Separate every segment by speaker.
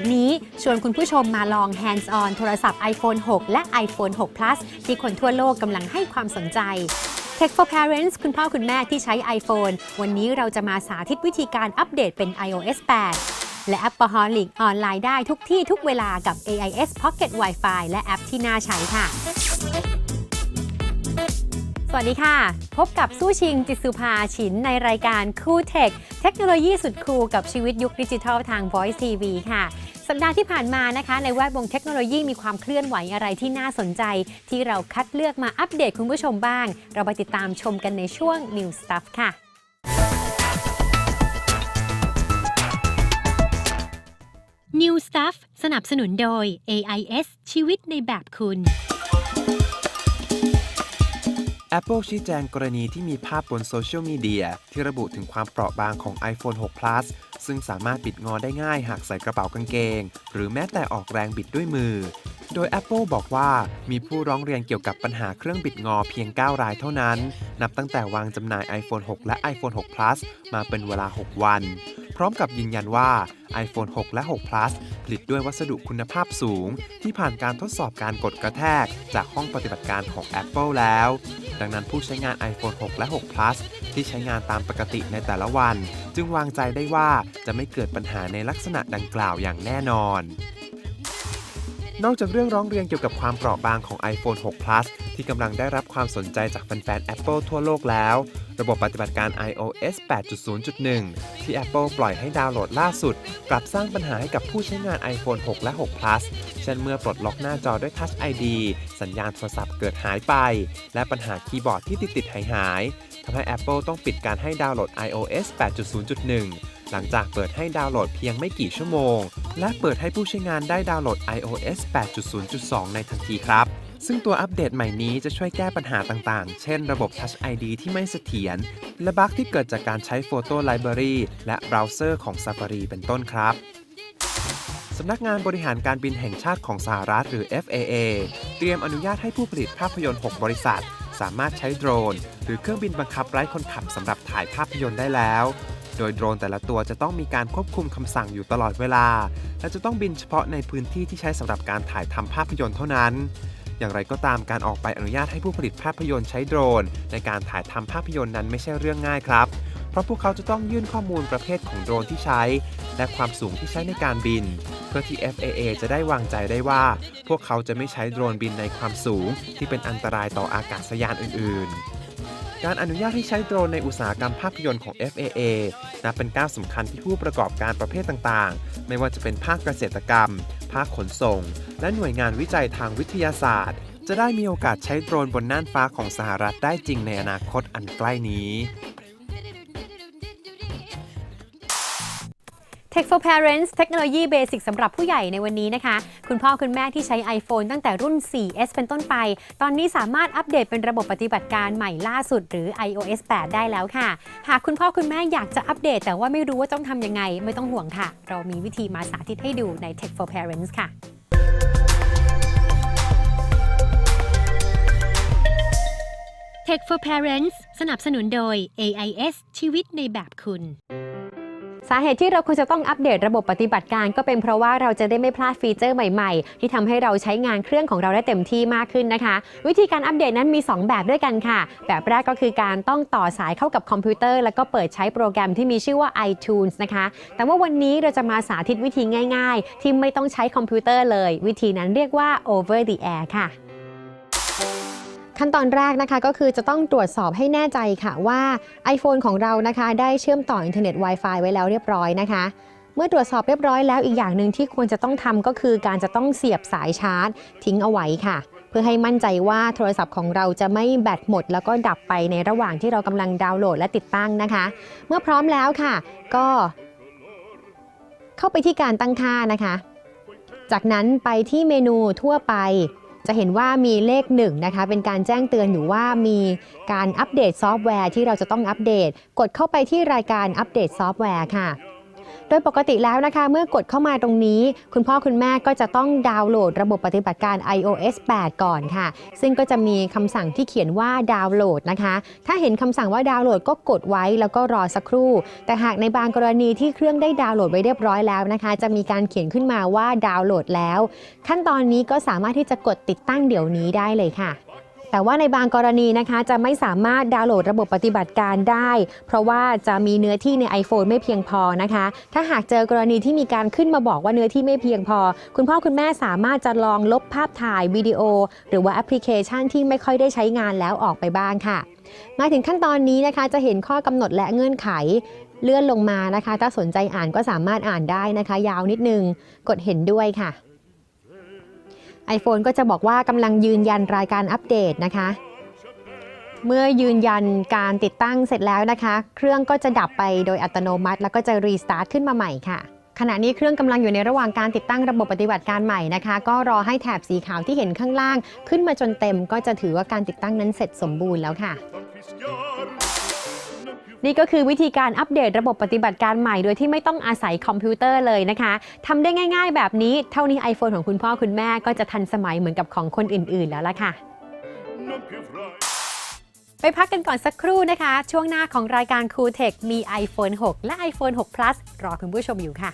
Speaker 1: ดนี้ชวนคุณผู้ชมมาลอง hands on โทรศัพท์ iPhone 6 และ iPhone 6 Plus ที่คนทั่วโลกกำลังให้ความสนใจ Tech for Parents คุณพ่อคุณแม่ที่ใช้ iPhone วันนี้เราจะมาสาธิตวิธีการอัปเดตเป็น iOS 8 และ Appaholic ออนไลน์ได้ทุกที่ทุกเวลากับ AIS Pocket Wi-Fi และแอปที่น่าใช้ค่ะ สวัสดีค่ะ พบกับสู้ชิงจิตสุภาฉินในรายการคูเทคเทคโนโลยีสุดคูลกับชีวิตยุคดิจิทัลทาง Voice TV ค่ะ สัปดาห์ที่ผ่านมานะคะ ในแวดวงเทคโนโลยีมีความเคลื่อนไหวอะไรที่น่าสนใจ ที่เราคัดเลือกมาอัปเดตคุณผู้ชมบ้าง เราไปติดตามชมกันในช่วง New Stuff ค่ะ New Stuff สนับสนุนโดย AIS ชีวิตในแบบคุณ
Speaker 2: Apple ชี้แจงกรณีที่มีภาพบนโซเชียลมีเดียที่ระบุถึงความเปราะบางของ iPhone 6 Plus ซึ่งสามารถบิดงอได้ง่ายหากใส่กระเป๋ากางเกง หรือแม้แต่ออกแรงบิดด้วยมือ โดย Apple บอกว่ามีผู้ร้องเรียนเกี่ยวกับปัญหาเครื่องบิดงอเพียง 9 รายเท่านั้น นับตั้งแต่วางจำหน่าย iPhone 6 และ iPhone 6 Plus มาเป็นเวลา 6 วัน พร้อมกับยืนยันว่า iPhone 6 และ 6 Plus ผลิตด้วยวัสดุคุณภาพสูง ที่ผ่านการทดสอบการกดกระแทก จากห้องปฏิบัติการของ Apple แล้ว ดังนั้นผู้ใช้งาน iPhone 6 และ 6 Plus ที่ใช้งานตามปกติในแต่ละวัน จึงวางใจได้ว่าจะไม่เกิดปัญหาในลักษณะดังกล่าวอย่างแน่นอน นอกจากเรื่องร้องเรียนเกี่ยวกับความเปราะบางของ iPhone 6 Plus ที่กำลังได้รับความสนใจจากแฟนๆ Apple ทั่วโลกแล้ว ระบบปฏิบัติการ iOS 8.0.1 ที่ Apple ปล่อยให้ดาวน์โหลดล่าสุด กลับสร้างปัญหาให้กับผู้ใช้งาน iPhone 6 และ 6 Plus เช่นเมื่อปลดล็อกหน้าจอด้วย Touch ID สัญญาณโทรศัพท์เกิดหายไป และปัญหาคีย์บอร์ดที่ติดๆหายๆทำให้ Apple ต้องปิดการให้ดาวน์โหลด iOS 8.0.1 หลังจากเปิดให้ดาวน์โหลดเพียงไม่กี่ชั่วโมง และเปิดให้ผู้ใช้งานได้ดาวน์โหลด iOS 8.0.2 ในทันทีครับ ซึ่งตัวอัปเดตใหม่นี้จะช่วยแก้ปัญหาต่างๆ เช่นระบบ Touch ID ที่ไม่เสถียร และบั๊กที่เกิดจากการใช้ Photo Library และเบราว์เซอร์ของ Safari เป็นต้นครับสำนักงานบริหารการบินแห่งชาติของสหรัฐหรือ FAA เตรียมอนุญาตให้ผู้ผลิตภาพยนตร์ 6 บริษัท สามารถใช้โดรน หรือเครื่องบินบังคับไร้คนขับสำหรับถ่ายภาพยนตร์ได้แล้ว โดยโดรนแต่ละตัวจะต้องมีการควบคุมคำสั่งอยู่ตลอดเวลา และจะต้องบินเฉพาะในพื้นที่ที่ใช้สำหรับการถ่ายทำภาพยนตร์เท่านั้น อย่างไรก็ตามการออกใบอนุญาตให้ผู้ผลิตภาพยนตร์ใช้โดรน ในการถ่ายทำภาพยนตร์นั้นไม่ใช่เรื่องง่ายครับ เพราะพวกเขาจะต้องยื่นข้อมูลประเภทของโดรนที่ใช้ และความสูงที่ใช้ในการบิน เพื่อที่ FAA จะได้วางใจได้ว่า พวกเขาจะไม่ใช้โดรนบินในความสูง ที่เป็นอันตรายต่ออากาศยานอื่น ๆ การอนุญาตให้ใช้โดรนในอุตสาหกรรมภาพยนตร์ของ FAA นับเป็นก้าวสำคัญที่ผู้ประกอบการประเภทต่างๆ ไม่ว่าจะเป็นภาคเกษตรกรรม ภาคขนส่ง และหน่วยงานวิจัยทางวิทยาศาสตร์ จะได้มีโอกาสใช้โดรนบนน่านฟ้าของสหรัฐได้จริงในอนาคตอันใกล้นี้
Speaker 1: Tech for Parents เทคโนโลยีเบสิกสำหรับผู้ใหญ่ในวันนี้นะคะ คุณพ่อคุณแม่ที่ใช้ iPhone ตั้งแต่รุ่น 4S เป็นต้นไป ตอนนี้สามารถอัปเดตเป็นระบบปฏิบัติการใหม่ล่าสุดหรือ iOS 8 ได้แล้วค่ะ หากคุณพ่อคุณแม่อยากจะอัปเดต แต่ว่าไม่รู้ว่าต้องทำยังไง ไม่ต้องห่วงค่ะ เรามีวิธีมาสาธิตให้ดูใน Tech for Parents ค่ะ Tech for Parents สนับสนุนโดย AIS ชีวิตในแบบคุณ สาเหตุที่เราควรจะต้องอัปเดตระบบปฏิบัติการ ก็เป็นเพราะว่าเราจะได้ไม่พลาดฟีเจอร์ใหม่ๆ ที่ทำให้เราใช้งานเครื่องของเราได้เต็มที่มากขึ้นนะคะ วิธีการอัปเดตนั้นมี 2 แบบด้วยกันค่ะ แบบแรกก็คือการต้องต่อสายเข้ากับคอมพิวเตอร์ แล้วก็เปิดใช้โปรแกรมที่มีชื่อว่า iTunes นะคะ แต่ว่าวันนี้เราจะมาสาธิตวิธีง่าย ๆ ที่ไม่ต้องใช้คอมพิวเตอร์เลย วิธีนั้นเรียกว่า over the air ค่ะ ขั้นตอนแรกนะคะก็คือจะต้องตรวจสอบให้แน่ใจค่ะว่า iPhone ของเรานะคะ ได้เชื่อมต่ออินเทอร์เน็ต Wi-Fi ไว้แล้วเรียบร้อยนะคะ เมื่อตรวจสอบเรียบร้อยแล้วอีกอย่างหนึ่งที่ควรจะต้องทำก็คือการจะต้องเสียบสายชาร์จ ทิ้งเอาไว้ค่ะ เพื่อให้มั่นใจว่าโทรศัพท์ของเราจะไม่แบตหมด แล้วก็ดับไปในระหว่างที่เรากำลังดาวน์โหลดและติดตั้งนะคะ เมื่อพร้อมแล้วค่ะ ก็ เข้าไปที่การตั้งค่านะคะ จากนั้นไปที่เมนูทั่วไป จะเห็นว่ามีเลข1นะคะเป็นการแจ้งเตือนอยู่ว่ามีการอัปเดตซอฟต์แวร์ที่เราจะต้องอัปเดต กดเข้าไปที่รายการอัปเดตซอฟต์แวร์ค่ะ ดยปกติแล้วนะคะเมื่อกดเข้ามาตรงนี้ คุณพ่อคุณแม่ก็จะต้องดาวน์โหลดระบบปฏิบัติการ iOS 8 ก่อนค่ะ ซึ่งก็จะมีคำสั่งที่เขียนว่าดาวน์โหลดนะคะ ถ้าเห็นคำสั่งว่าดาวน์โหลดก็กดไว้แล้วก็รอสักครู่ แต่หากในบางกรณีที่เครื่องได้ดาวน์โหลดไว้เรียบร้อยแล้วนะคะ จะมีการเขียนขึ้นมาว่าดาวน์โหลดแล้ว ขั้นตอนนี้ก็สามารถที่จะกดติดตั้งเดี๋ยวนี้ได้เลยค่ะ แต่ว่าในบางกรณีนะคะจะไม่สามารถดาวน์โหลดระบบปฏิบัติการได้ เพราะว่าจะมีเนื้อที่ใน iPhone ไม่เพียงพอนะคะ ถ้าหากเจอกรณีที่มีการขึ้นมาบอกว่าเนื้อที่ไม่เพียงพอ คุณพ่อคุณแม่สามารถจะลองลบภาพถ่ายวิดีโอ หรือว่าแอปพลิเคชันที่ไม่ค่อยได้ใช้งานแล้วออกไปบ้างค่ะ มาถึงขั้นตอนนี้นะคะ จะเห็นข้อกำหนดและเงื่อนไขเลื่อนลงมานะคะ ถ้าสนใจอ่านก็สามารถอ่านได้นะคะ ยาวนิดนึง กดเห็นด้วยค่ะ iPhone ก็จะบอกว่ากำลังยืนยันรายการอัปเดตนะคะ เมื่อยืนยันการติดตั้งเสร็จแล้วนะคะ เครื่องก็จะดับไปโดยอัตโนมัติ แล้วก็จะรีสตาร์ทขึ้นมาใหม่ค่ะ ขณะนี้เครื่องกำลังอยู่ในระหว่างการติดตั้งระบบปฏิบัติการใหม่นะคะ ก็รอให้แถบสีขาวที่เห็นข้างล่าง ขึ้นมาจนเต็มก็จะถือว่าการติดตั้งนั้นเสร็จสมบูรณ์แล้วค่ะ นี่ก็คือวิธีการอัปเดตระบบปฏิบัติการใหม่โดยที่ไม่ต้องอาศัยคอมพิวเตอร์เลยนะคะทำได้ง่าย ๆ แบบนี้เท่านี้ iPhone ของคุณพ่อคุณแม่ก็จะทันสมัยเหมือนกับของคนอื่นๆแล้วล่ะค่ะไปพักกันก่อนสักครู่นะคะ ช่วงหน้าของรายการ Cool Tech มี iPhone 6 และ iPhone 6 Plus รอคุณผู้ชมอยู่ค่ะ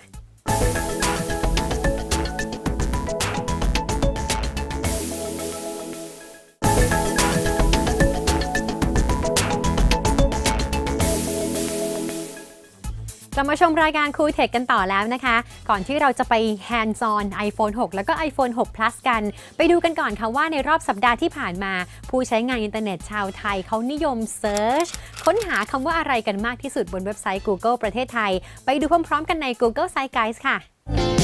Speaker 1: กลับมาชมรายการคุยเทคกันต่อแล้วนะคะ ก่อนที่เราจะไปแฮนด์ซอน iPhone 6 แล้วก็ iPhone 6 Plus กัน ไปดูกันก่อนค่ะว่าในรอบสัปดาห์ที่ผ่านมา ผู้ใช้งานอินเทอร์เน็ตชาวไทยเขานิยมเซิร์ชค้นหาคำว่าอะไรกันมากที่สุดบนเว็บไซต์ Google ประเทศไทย ไปดูพร้อมๆ กันใน Google Site Guys ค่ะ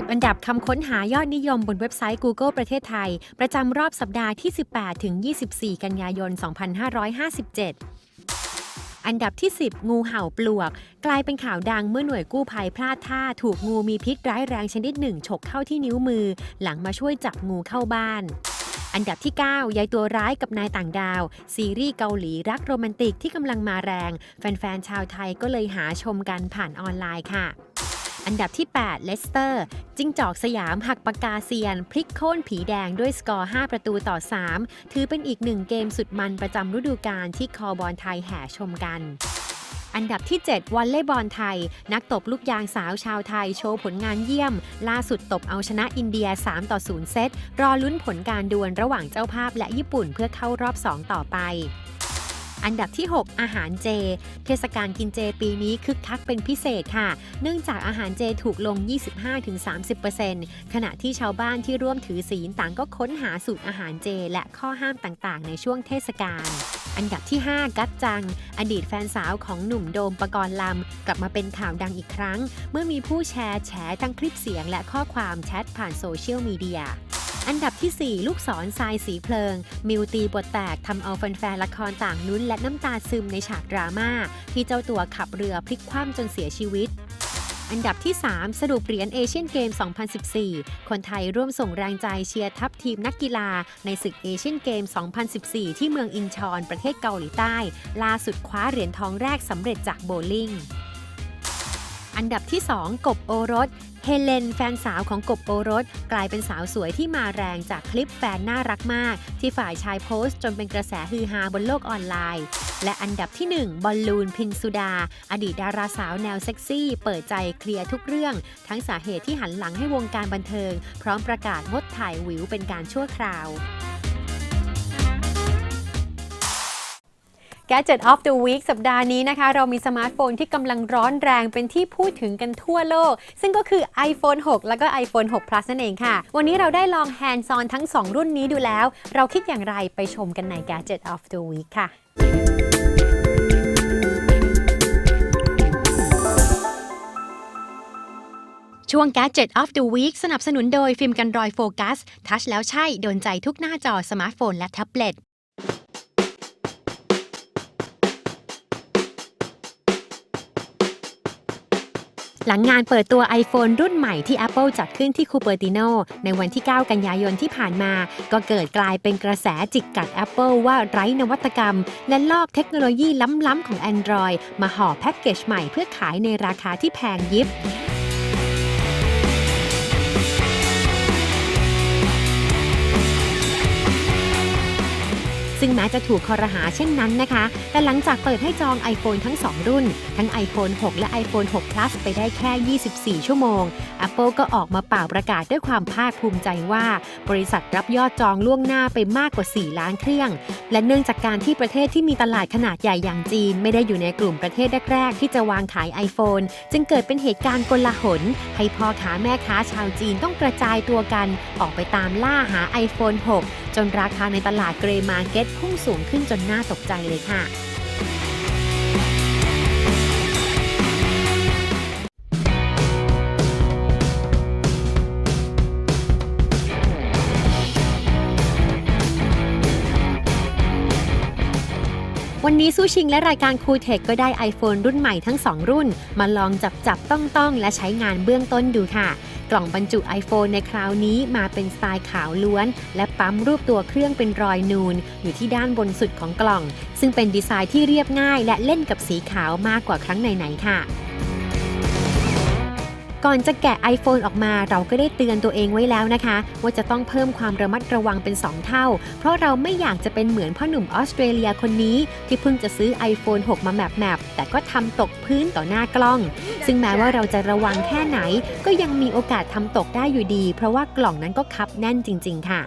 Speaker 1: 10 อันดับคำค้นหายอดนิยมบนเว็บไซต์ Google ประเทศไทย ประจำรอบสัปดาห์ที่ 18 ถึง 24 กันยายน 2557 อันดับที่ 10 งูเห่าปลวก กลายเป็นข่าวดังเมื่อหน่วยกู้ภัยพลาดท่า ถูกงูมีพิษร้ายแรงชนิดหนึ่งฉกเข้าที่นิ้วมือ หลังมาช่วยจับงูเข้าบ้านอันดับที่ 9 ยายตัวร้ายกับนายต่างดาว ซีรีส์เกาหลีรักโรแมนติกที่กำลังมาแรง แฟน ๆ ชาวไทยก็เลยหาชมกันผ่านออนไลน์ค่ะ อันดับที่ 8 เลสเตอร์ จิงจอกสยามหักปากกาเซียน พลิกโค่นผีแดงด้วยสกอร์ 5 ประตูต่อ 3 ถือเป็นอีกหนึ่งเกมสุดมันประจำฤดูกาลที่คอบอลไทยแห่ชมกันอันดับที่ 7 วอลเลย์บอลไทย นักตบลูกยางสาวชาวไทยโชว์ผลงานเยี่ยม ล่าสุดตบเอาชนะอินเดีย 3 ต่อ 0 เซต รอลุ้นผลการดวลระหว่างเจ้าภาพและญี่ปุ่นเพื่อเข้ารอบ 2 ต่อไป อันดับที่ 6 อาหารเจ เทศกาลกินเจปีนี้คึกคักเป็นพิเศษค่ะ เนื่องจากอาหารเจถูกลง 25-30%ขณะที่ชาวบ้านที่ร่วมถือศีลต่างก็ค้นหาสูตรอาหารเจ และข้อห้ามต่างๆ ในช่วงเทศกาลอันดับที่ 5 กัจจัง อดีตแฟนสาวของหนุ่มโดมปกรณ์ลำ กลับมาเป็นข่าวดังอีกครั้ง เมื่อมีผู้แชร์แฉทั้งคลิปเสียงและข้อความแชทผ่านโซเชียลมีเดีย อันดับที่ 4 ลูกศรทรายสีเพลิง มิวตีบทแตกทำเอาแฟนๆละครต่างลุ้นและน้ำตาซึมในฉากดราม่าที่เจ้าตัวขับเรือพลิกคว่ำจนเสียชีวิตอันดับที่ 3 สรุปเหรียญเอเชียนเกม 2014 คนไทยร่วมส่งแรงใจเชียร์ทัพทีมนักกีฬา ในศึกเอเชียนเกม 2014 ที่เมืองอินชอน ประเทศเกาหลีใต้ ล่าสุดคว้าเหรียญทองแรกสำเร็จจากโบว์ลิ่ง อันดับที่ 2 กบโอรส เฮเลน แฟนสาวของกบโอรส กลายเป็นสาวสวยที่มาแรงจากคลิปแฟนน่ารักมาก ที่ฝ่ายชายโพสต์จนเป็นกระแสฮือฮาบนโลกออนไลน์ และอันดับที่ 1 บอลลูนพินสุดา อดีตดาราสาวแนวเซ็กซี่ เปิดใจเคลียร์ทุกเรื่อง ทั้งสาเหตุที่หันหลังให้วงการบันเทิง พร้อมประกาศงดถ่ายวิวเป็นการชั่วคราว Gadget of the Week สัปดาห์นี้นะคะ เรามีสมาร์ทโฟนที่กำลังร้อนแรงเป็นที่พูดถึงกันทั่วโลก ซึ่งก็คือ iPhone 6 แล้วก็ iPhone 6 Plus นั่นเองค่ะ วันนี้เราได้ลอง hands on ทั้ง 2 รุ่นนี้ดูแล้ว เราคิดอย่างไรไปชมกันใน Gadget of the Week ค่ะช่วง Gadget of the Week สนับสนุนโดยฟิล์มกันรอยโฟกัส ทัชแล้วใช่ โดนใจทุกหน้าจอสมาร์ทโฟนและแท็บเล็ต หลังงานเปิดตัว iPhone รุ่นใหม่ที่ Apple จัดขึ้นที่คูเปอร์ติโนในวันที่ 9 กันยายนที่ผ่านมา ก็เกิดกลายเป็นกระแสจิกกัด Apple ว่าไร้นวัตกรรม และลอกเทคโนโลยีล้ำๆของ Android มาห่อแพ็กเกจใหม่เพื่อขายในราคาที่แพงยิบ ซึ่งแม้จะถูกคอรหาเช่นนั้นนะคะ แต่หลังจากเปิดให้จอง iPhone ทั้ง 2 รุ่น ทั้ง iPhone 6 และ iPhone 6 Plus ไปได้แค่ 24 ชั่วโมง Apple ก็ออกมาเป่าประกาศด้วยความภาคภูมิใจว่า บริษัทรับยอดจองล่วงหน้าไปมากกว่า 4 ล้านเครื่อง และเนื่องจากการที่ประเทศที่มีตลาดขนาดใหญ่อย่างจีน ไม่ได้อยู่ในกลุ่มประเทศแรกๆที่จะวางขาย iPhone จึงเกิดเป็นเหตุการณ์กลหนให้พ่อค้าแม่ค้าชาวจีนต้องกระจายตัวกัน ออกไปตามล่าหา iPhone 6 นราคาในตลาดเกรย์มาร์เก็ตพุ่งสูงขึ้นจนน่าตกใจเลยค่ะวันนี้สู้ชิงและรายการคูเทคก็ได้ iPhone รุ่นใหม่ทั้ง 2 รุ่น มาลองจับจับต้องต้องและใช้งานเบื้องต้นดูค่ะ กล่องบรรจุ iPhone ในคราวนี้มาเป็นสไตล์ขาวล้วน และปั๊มรูปตัวเครื่องเป็นรอยนูน อยู่ที่ด้านบนสุดของกล่อง ซึ่งเป็นดีไซน์ที่เรียบง่าย และเล่นกับสีขาวมากกว่าครั้งไหนๆค่ะ ก่อนจะแกะ iPhone ออกมาเราก็ได้เตือนตัวเองไว้แล้วนะคะ ว่าจะต้องเพิ่มความระมัดระวังเป็น 2 เท่า เพราะเราไม่อยากจะเป็นเหมือนพ่อหนุ่มออสเตรเลียคนนี้ ที่เพิ่งจะซื้อ iPhone 6 มาแมปแมปแต่ก็ทำตกพื้นต่อหน้ากล้อง ซึ่งแม้ว่าเราจะระวังแค่ไหน ก็ยังมีโอกาสทำตกได้อยู่ดี เพราะว่ากล่องนั้นก็คับแน่นจริง ๆ ค่ะ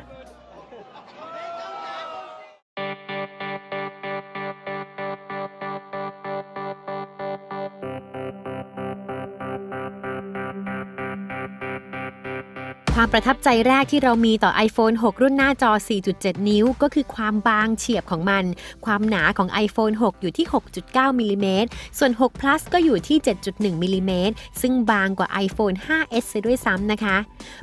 Speaker 1: ความประทับใจแรกที่เรามีต่อ iPhone 6 รุ่นหน้าจอ 4.7 นิ้ว ก็คือความบางเฉียบของมัน ความหนาของ iPhone 6 อยู่ที่ 6.9มิลลิเมตรส่วน 6 plus ก็อยู่ที่ 7.1มิลลิเมตรซึ่งบางกว่า iPhone 5s ซะด้วยซ้ำนะคะ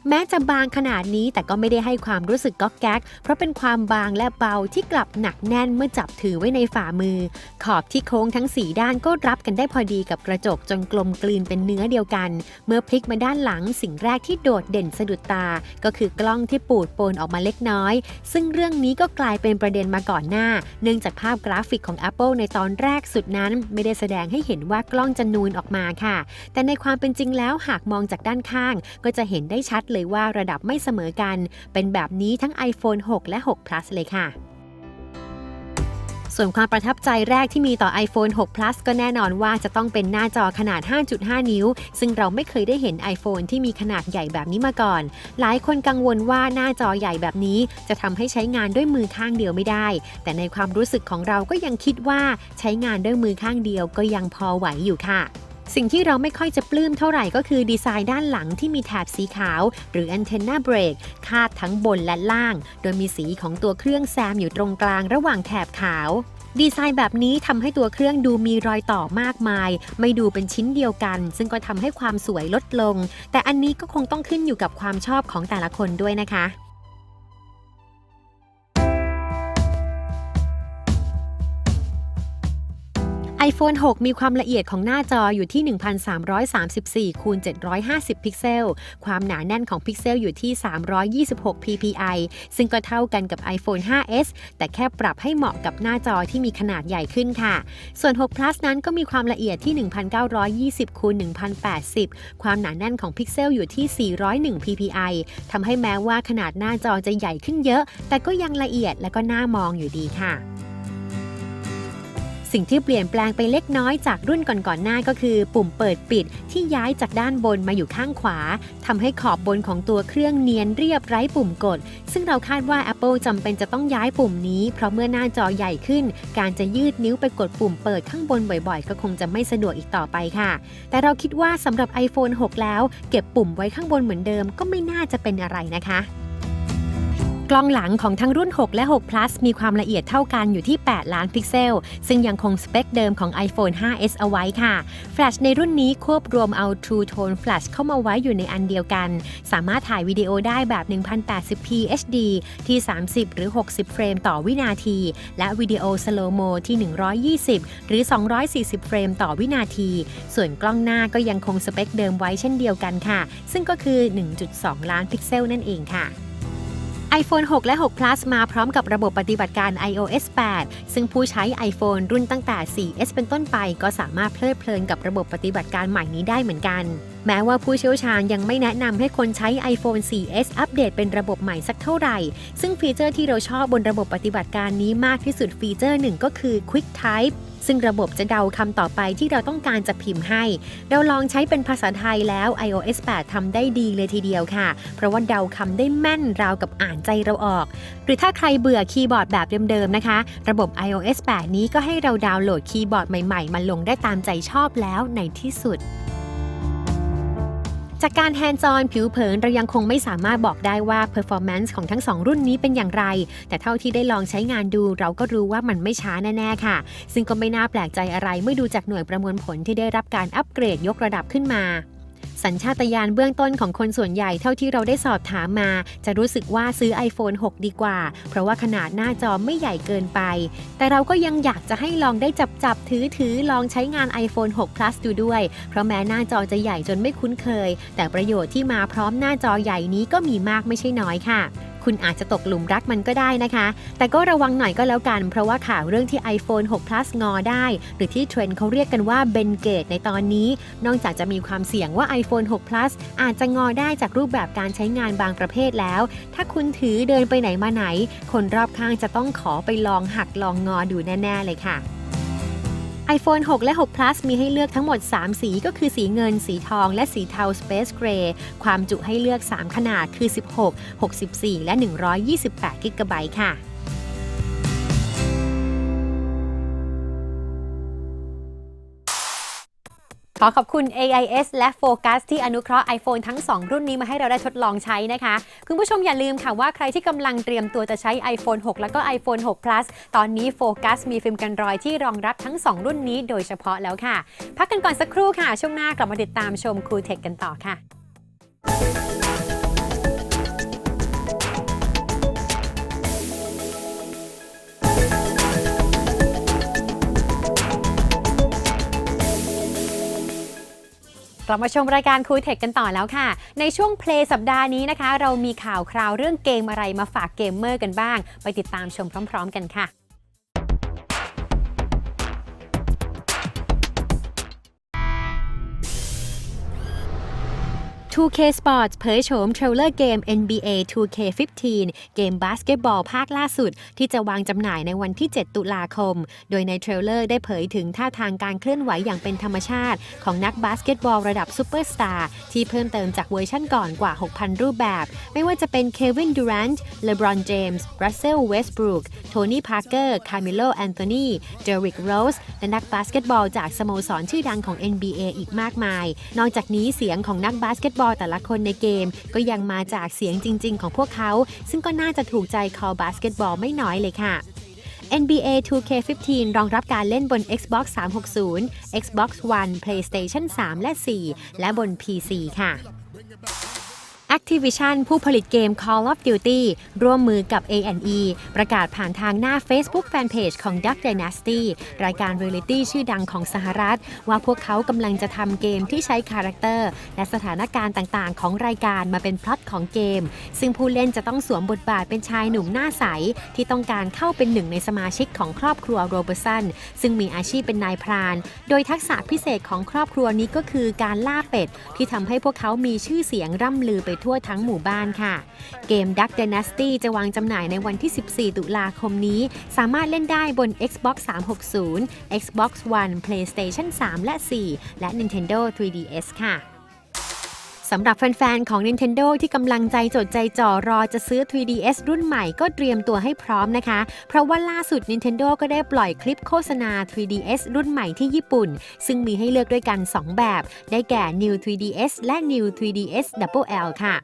Speaker 1: แม้จะบางขนาดนี้แต่ก็ไม่ได้ให้ความรู้สึกก๊อกแก๊ก เพราะเป็นความบางและเบาที่กลับหนักแน่นเมื่อจับถือไว้ในฝ่ามือ ขอบที่โค้งทั้ง 4 ด้านก็รับกันได้พอดีกับกระจกจนกลมกลืนเป็นเนื้อเดียวกัน เมื่อพลิกมาด้านหลังสิ่งแรกที่โดดเด่นสะดุดตา ก็คือกล้องที่ปูดโปนออกมาเล็กน้อย ซึ่งเรื่องนี้ก็กลายเป็นประเด็นมาก่อนหน้า เนื่องจากภาพกราฟิกของ Apple ในตอนแรกสุดนั้น ไม่ได้แสดงให้เห็นว่ากล้องจะนูนออกมาค่ะ แต่ในความเป็นจริงแล้วหากมองจากด้านข้าง ก็จะเห็นได้ชัดเลยว่าระดับไม่เสมอกัน เป็นแบบนี้ทั้ง iPhone 6 และ 6 Plus เลยค่ะ ส่วนความประทับใจแรกที่มีต่อ iPhone 6 Plus ก็แน่นอนว่าจะต้องเป็นหน้าจอขนาด 5.5 นิ้ว ซึ่งเราไม่เคยได้เห็น iPhone ที่มีขนาดใหญ่แบบนี้มาก่อน หลายคนกังวลว่าหน้าจอใหญ่แบบนี้ จะทำให้ใช้งานด้วยมือข้างเดียวไม่ได้ แต่ในความรู้สึกของเราก็ยังคิดว่าใช้งานด้วยมือข้างเดียวก็ยังพอไหวอยู่ค่ะ สิ่งที่เราไม่ค่อยจะปลื้มเท่าไหร่ก็คือดีไซน์ด้านหลังที่มีแถบสีขาว หรือ antenna break คาดทั้งบนและล่าง โดยมีสีของตัวเครื่องแซมอยู่ตรงกลางระหว่างแถบขาวดีไซน์แบบนี้ทำให้ตัวเครื่องดูมีรอยต่อมากมาย ไม่ดูเป็นชิ้นเดียวกัน ซึ่งก็ทำให้ความสวยลดลง แต่อันนี้ก็คงต้องขึ้นอยู่กับความชอบของแต่ละคนด้วยนะคะ iPhone 6 มีความละเอียดของหน้าจออยู่ที่ 1,334คูณ750 พิกเซล ความหนาแน่นของพิกเซลอยู่ที่ 326 ppi ซึ่งก็เท่ากันกับ iPhone 5s แต่แค่ปรับให้เหมาะกับหน้าจอที่มีขนาดใหญ่ขึ้นค่ะ ส่วน 6 plus นั้นก็มีความละเอียดที่ 1,920คูณ1,080 ความหนาแน่นของพิกเซลอยู่ที่ 401 ppi ทำให้แม้ว่าขนาดหน้าจอจะใหญ่ขึ้นเยอะ แต่ก็ยังละเอียดและก็น่ามองอยู่ดีค่ะ สิ่งที่เปลี่ยนแปลงไปเล็กน้อยจากรุ่นก่อนๆหน้าก็คือ ปุ่มเปิดปิดที่ย้ายจากด้านบนมาอยู่ข้างขวาทำให้ขอบบนของตัวเครื่องเนียนเรียบไร้ปุ่มกด ซึ่งเราคาดว่า Apple จำเป็นจะต้องย้ายปุ่มนี้ เพราะเมื่อหน้าจอใหญ่ขึ้น การจะยืดนิ้วไปกดปุ่มเปิดข้างบนบ่อยๆ ก็คงจะไม่สะดวกอีกต่อไปค่ะ แต่เราคิดว่าสำหรับ iPhone 6 แล้ว เก็บปุ่มไว้ข้างบนเหมือนเดิมก็ไม่น่าจะเป็นอะไรนะคะ กล้องหลังของทั้งรุ่น 6 และ 6 plus มีความละเอียดเท่ากันอยู่ที่ 8 ล้านพิกเซล ซึ่งยังคงสเปคเดิมของ iPhone 5s เอาไว้ค่ะ แฟลชในรุ่นนี้ควบรวมเอา True Tone Flash เข้ามาไว้อยู่ในอันเดียวกัน สามารถถ่ายวิดีโอได้แบบ 1080p HD ที่ 30 หรือ 60 เฟรมต่อวินาที และวิดีโอสโลโมที่ 120 หรือ 240 เฟรมต่อวินาที ส่วนกล้องหน้าก็ยังคงสเปคเดิมไว้เช่นเดียวกันค่ะ ซึ่งก็คือ 1.2 ล้านพิกเซลนั่นเองค่ะ iPhone 6 และ 6 Plus มาพร้อมกับระบบปฏิบัติการ iOS 8 ซึ่งผู้ใช้ iPhone รุ่นตั้งแต่ 4S เป็นต้นไป ก็สามารถเพลิดเพลินกับระบบปฏิบัติการใหม่นี้ได้เหมือนกัน แม้ว่าผู้เชี่ยวชาญยังไม่แนะนำให้คนใช้ iPhone 4S อัปเดตเป็นระบบใหม่สักเท่าไหร่ ซึ่งฟีเจอร์ที่เราชอบบนระบบปฏิบัติการนี้มากที่สุดฟีเจอร์หนึ่งก็คือ Quick Type ซึ่งระบบจะเดาคำต่อไปที่เราต้องการจะพิมพ์ให้ เราลองใช้เป็นภาษาไทยแล้ว iOS 8 ทำได้ดีเลยทีเดียวค่ะ เพราะว่าเดาคำได้แม่นราวกับอ่านใจเราออก หรือถ้าใครเบื่อคีย์บอร์ดแบบเดิมๆนะคะ ระบบ iOS 8 นี้ก็ให้เราดาวน์โหลดคีย์บอร์ดใหม่ๆ มาลงได้ตามใจชอบแล้วในที่สุด จากการแฮนด์ o อนผิวเผินเรายังคงไม่สามารถบอกได้ว่า performance ของทั้ง 2 รุ่นนี้เป็นอย่างไร แต่เท่าที่ได้ลองใช้งานดูเราก็รู้ว่ามันไม่ช้าแน่ ๆ ค่ะ ซึ่งก็ไม่น่าแปลกใจอะไรเมื่อดูจากหน่วยประมวลผลที่ได้รับการอัปเกรดยกระดับขึ้นมา สัญชาตญาณเบื้องต้นของคนส่วนใหญ่เท่าที่เราได้สอบถามมา จะรู้สึกว่าซื้อ iPhone 6 ดีกว่า เพราะว่าขนาดหน้าจอไม่ใหญ่เกินไป แต่เราก็ยังอยากจะให้ลองได้จับจับถือถือลองใช้งาน iPhone 6 Plus ดูด้วย เพราะแม้หน้าจอจะใหญ่จนไม่คุ้นเคย แต่ประโยชน์ที่มาพร้อมหน้าจอใหญ่นี้ก็มีมากไม่ใช่น้อยค่ะ คุณอาจจะตกหลุมรักมันก็ได้นะคะ แต่ก็ระวังหน่อยก็แล้วกัน เพราะว่าข่าวเรื่องที่ iPhone 6 Plus งอได้ หรือที่เทรนด์เขาเรียกกันว่าเบนเกตในตอนนี้ นอกจากจะมีความเสี่ยงว่า iPhone 6 Plus อาจจะงอได้จากรูปแบบการใช้งานบางประเภทแล้ว ถ้าคุณถือเดินไปไหนมาไหน คนรอบข้างจะต้องขอไปลองหักลองงอดูแน่ ๆ เลยค่ะ iPhone 6 และ 6 Plus มีให้เลือกทั้งหมด 3 สีก็คือสีเงิน สีทอง และสีเทา Space Gray ความจุให้เลือก 3 ขนาดคือ 16 64 และ 128 กิกะไบต์ค่ะ ขอขอบคุณ AIS และ Focus ที่อนุเคราะห์ iPhone ทั้ง 2 รุ่นนี้มาให้เราได้ทดลองใช้นะคะ คุณผู้ชมอย่าลืมค่ะว่าใครที่กำลังเตรียมตัวจะใช้ iPhone 6 แล้วก็ iPhone 6 Plus ตอนนี้ Focus มีฟิล์มกันรอยที่รองรับทั้ง 2 รุ่นนี้โดยเฉพาะแล้วค่ะ พักกันก่อนสักครู่ค่ะ ช่วงหน้ากลับมาติดตามชมคูเทคกันต่อค่ะ กลับมาชมรายการคุยเทคกันต่อแล้วค่ะ ในช่วงเพลย์สัปดาห์นี้นะคะ เรามีข่าวคราวเรื่องเกมอะไรมาฝากเกมเมอร์กันบ้าง ไปติดตามชมพร้อม ๆ กันค่ะ 2K Sports เผยโฉมเทรลเลอร์เกม NBA 2K15 เกมบาสเกตบอลภาคล่าสุด ที่จะวางจำหน่ายในวันที่ 7 ตุลาคม โดยในเทรลเลอร์ได้เผยถึงท่าทางการเคลื่อนไหวอย่างเป็นธรรมชาติ ของนักบาสเกตบอลระดับซูเปอร์สตาร์ที่เพิ่มเติมจากเวอร์ชั่นก่อนกว่า 6,000 รูปแบบ ไม่ว่าจะเป็นเควินดูรันต์เลบรอนเจมส์รัสเซลเวสต์บรูคโทนี่พาร์เกอร์คาร์เมโลแอนโทนีเดริกโรสและนักบาสเกตบอลจากสโมสรชื่อดังของ NBA อีกมากมาย นอกจากนี้เสียงของนักบาสเกตบอลแต่ละคนในเกม ก็ยังมาจากเสียงจริง ๆ ของพวกเขา ซึ่งก็น่าจะถูกใจคอบาสเกตบอลไม่น้อยเลยค่ะ NBA 2K15 รองรับการเล่นบน Xbox 360 Xbox One PlayStation 3 และ 4 และบน PC ค่ะ Activision ผู้ผลิตเกม Call of Duty ร่วมมือกับ A&E ประกาศผ่านทางหน้า Facebook Fanpage ของ Duck Dynasty รายการเรียลิตี้ชื่อดังของสหรัฐ ว่าพวกเขากำลังจะทำเกมที่ใช้คาแรคเตอร์ และสถานการณ์ต่างๆ ของรายการมาเป็นพล็อตของเกม ซึ่งผู้เล่นจะต้องสวมบทบาทเป็นชายหนุ่มหน้าใส ที่ต้องการเข้าเป็นหนึ่งในสมาชิกของครอบครัวโรเบอร์สันซึ่งมีอาชีพเป็นนายพราน โดยทักษะพิเศษของครอบครัวนี้ก็คือการล่าเป็ดที่ทำให้พวกเขามีชื่อเสียงร่ำลือไปทั่วทั้งหมู่บ้านค่ะ เกม Duck Dynasty จะวางจำหน่ายในวันที่ 14 ตุลาคมนี้ สามารถเล่นได้บน Xbox 360 Xbox One PlayStation 3 และ 4 และ Nintendo 3DS ค่ะ สำหรับแฟนๆ ของ Nintendo ที่กำลังใจจดใจจ่อรอจะซื้อ 3DS รุ่นใหม่ก็เตรียมตัวให้พร้อมนะคะ เพราะว่าล่าสุด Nintendo ก็ได้ปล่อยคลิปโฆษณา 3DS รุ่นใหม่ที่ญี่ปุ่น ซึ่งมีให้เลือกด้วยกัน 2 แบบ ได้แก่ New 3DS และ New 3DS Double L ค่ะ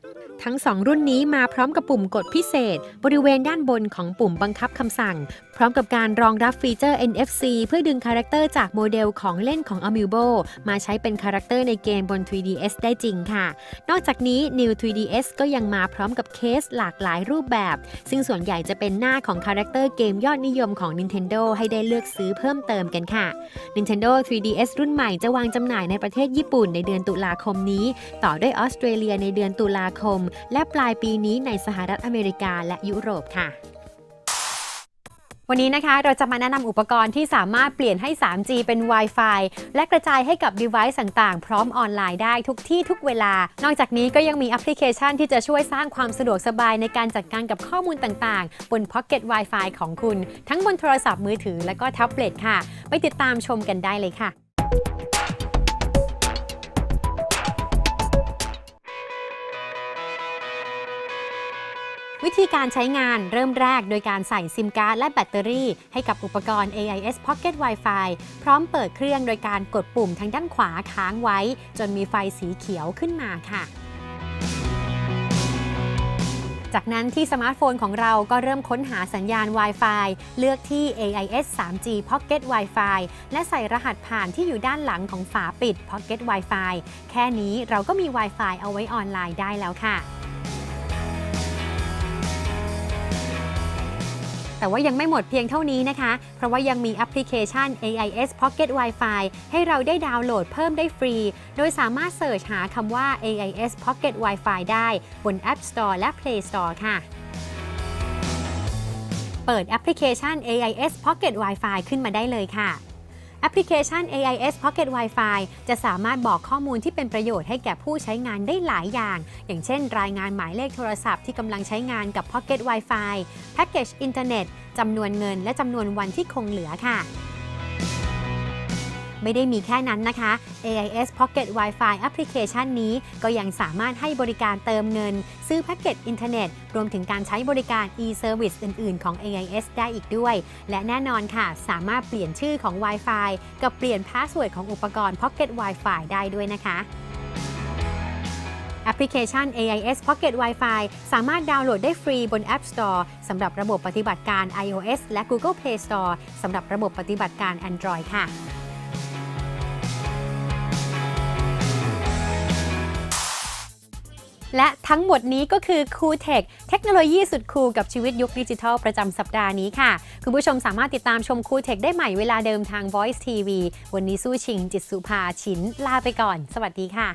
Speaker 1: ทั้ง 2 รุ่นนี้มาพร้อมกับปุ่มกดพิเศษ บริเวณด้านบนของปุ่มบังคับคำสั่ง พร้อมกับการรองรับฟีเจอร์ NFC เพื่อดึงคาแรคเตอร์จากโมเดลของเล่นของ Amiibo มาใช้เป็นคาแรคเตอร์ในเกมบน 3DS ได้จริงค่ะ นอกจากนี้ New 3DS ก็ยังมาพร้อมกับเคสหลากหลายรูปแบบ ซึ่งส่วนใหญ่จะเป็นหน้าของคาแรคเตอร์เกมยอดนิยมของ Nintendo ให้ได้เลือกซื้อเพิ่มเติมกันค่ะ Nintendo 3DS รุ่นใหม่จะวางจำหน่ายในประเทศญี่ปุ่นในเดือนตุลาคมนี้ ต่อด้วยออสเตรเลียในเดือนตุลาคม และปลายปีนี้ในสหรัฐอเมริกาและยุโรปค่ะ วันนี้นะคะเราจะมาแนะนำอุปกรณ์ที่สามารถเปลี่ยนให้ 3G เป็น Wi-Fi และกระจายให้กับ device ต่างๆ พร้อมออนไลน์ได้ทุกที่ทุกเวลา นอกจากนี้ก็ยังมีแอปพลิเคชันที่จะช่วยสร้างความสะดวกสบายในการจัดการกับข้อมูลต่างๆ บน Pocket Wi-Fi ของคุณ ทั้งบนโทรศัพท์มือถือและก็แท็บเล็ตค่ะ ไปติดตามชมกันได้เลยค่ะ วิธีการใช้งานเริ่มแรกโดยการใส่ซิมการ์ดและแบตเตอรี่ ให้กับอุปกรณ์ AIS Pocket Wi-Fi พร้อมเปิดเครื่องโดยการกดปุ่มทางด้านขวาค้างไว้ จนมีไฟสีเขียวขึ้นมาค่ะจากนั้นที่สมาร์ทโฟนของเราก็เริ่มค้นหาสัญญาณ Wi-Fi เลือกที่ AIS 3G Pocket Wi-Fi และใส่รหัสผ่านที่อยู่ด้านหลังของฝาปิด Pocket Wi-Fi แค่นี้เราก็มี Wi-Fi เอาไว้ออนไลน์ได้แล้วค่ะ แต่ว่ายังไม่หมดเพียงเท่านี้นะคะ เพราะว่ายังมีแอปพลิเคชัน AIS Pocket Wi-Fi ให้เราได้ดาวน์โหลดเพิ่มได้ฟรี โดยสามารถเสิร์ชหาคำว่า AIS Pocket Wi-Fi ได้บน App Store และ Play Store ค่ะเปิดแอปพลิเคชัน AIS Pocket Wi-Fi ขึ้นมาได้เลยค่ะ ปพลิเคชัน AIS Pocket Wi-Fi จะสามารถบอกข้อมูลที่เป็นประโยชน์ให้แก่ผู้ใช้งานได้หลายอย่าง อย่างเช่น รายงานหมายเลขโทรศัพท์ที่กำลังใช้งานกับ Pocket Wi-Fi แพ็กเกจอินเทอร์เน็ตจำนวนเงินและจำนวนวันที่คงเหลือค่ะ ไม่ได้มีแค่นั้นนะคะ AIS Pocket Wi-Fi แอปพลิเคชันนี้ ก็ยังสามารถให้บริการเติมเงิน ซื้อแพ็กเกจอินเทอร์เน็ต รวมถึงการใช้บริการ e-service อื่น ๆ ของ AIS ได้อีกด้วย และแน่นอนค่ะ สามารถเปลี่ยนชื่อของ Wi-Fi กับเปลี่ยนพาสเวิร์ดของอุปกรณ์ Pocket Wi-Fi ได้ด้วยนะคะแอปพลิเคชัน AIS Pocket Wi-Fi สามารถดาวน์โหลดได้ฟรีบน App Store สำหรับระบบปฏิบัติการ iOS และ Google Play Store สำหรับระบบปฏิบัติการ Android ค่ะ และทั้งหมดนี้ก็คือคูเทคเทคโนโลยีสุดคูลกับชีวิตยุคดิจิทัลประจำสัปดาห์นี้ค่ะ คุณผู้ชมสามารถติดตามชมคูเทคได้ใหม่เวลาเดิมทาง Voice TV วันนี้สู้ชิง จิตสุภาชินลาไปก่อน สวัสดีค่ะ